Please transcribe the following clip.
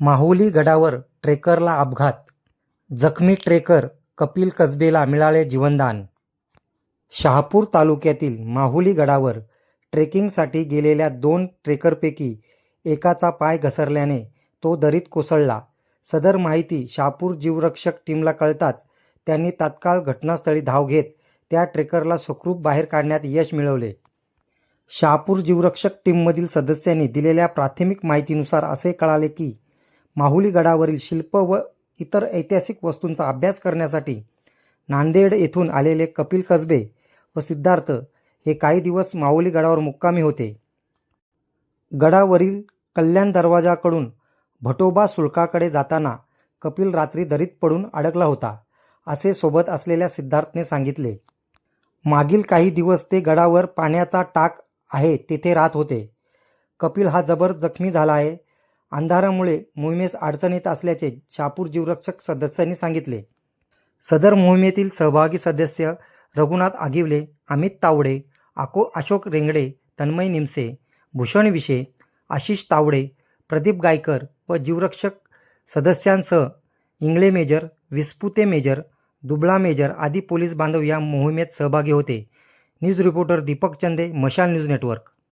माहुली गडावर ट्रेकरला अपघात जखमी ट्रेकर कपिल कसबेला मिळाले जीवनदान. शहापूर तालुक्यातील माहुली गडावर ट्रेकिंगसाठी गेलेल्या दोन ट्रेकरपैकी एकाचा पाय घसरल्याने तो दरीत कोसळला. सदर माहिती शहापूर जीवरक्षक टीमला कळताच त्यांनी तात्काळ घटनास्थळी धाव घेत त्या ट्रेकरला सुखरूप बाहेर काढण्यात यश मिळवले. शहापूर जीवरक्षक टीममधील सदस्यांनी दिलेल्या प्राथमिक माहितीनुसार असे कळाले की माहुली गडावरील शिल्प व इतर ऐतिहासिक वस्तूंचा अभ्यास करण्यासाठी नांदेड येथून आलेले कपिल कसबे व सिद्धार्थ हे काही दिवस माहुली गडावर मुक्कामी होते. गडावरील कल्याण दरवाजाकडून भटोबा सुळकाकडे जाताना कपिल रात्री दरीत पडून अडकला होता असे सोबत असलेल्या सिद्धार्थने सांगितले. मागील काही दिवस ते गडावर पाण्याचा टाक आहे तेथे राहत होते. कपिल हा जबर जखमी झाला आहे अंधारामुळे मोहिमेस अडचण येत असल्याचे शापूर जीवरक्षक सदस्यांनी सांगितले. सदर मोहिमेतील सहभागी सदस्य रघुनाथ आगिवले अमित तावडे आको अशोक रेंगडे तन्मय निमसे भूषण विशे आशिष तावडे प्रदीप गायकर व जीवरक्षक सदस्यांसह Ingle major Vispute major Dubla major आदी पोलीस बांधव या मोहिमेत सहभागी होते. न्यूज रिपोर्टर दीपक चंदे मशाल न्यूज नेटवर्क.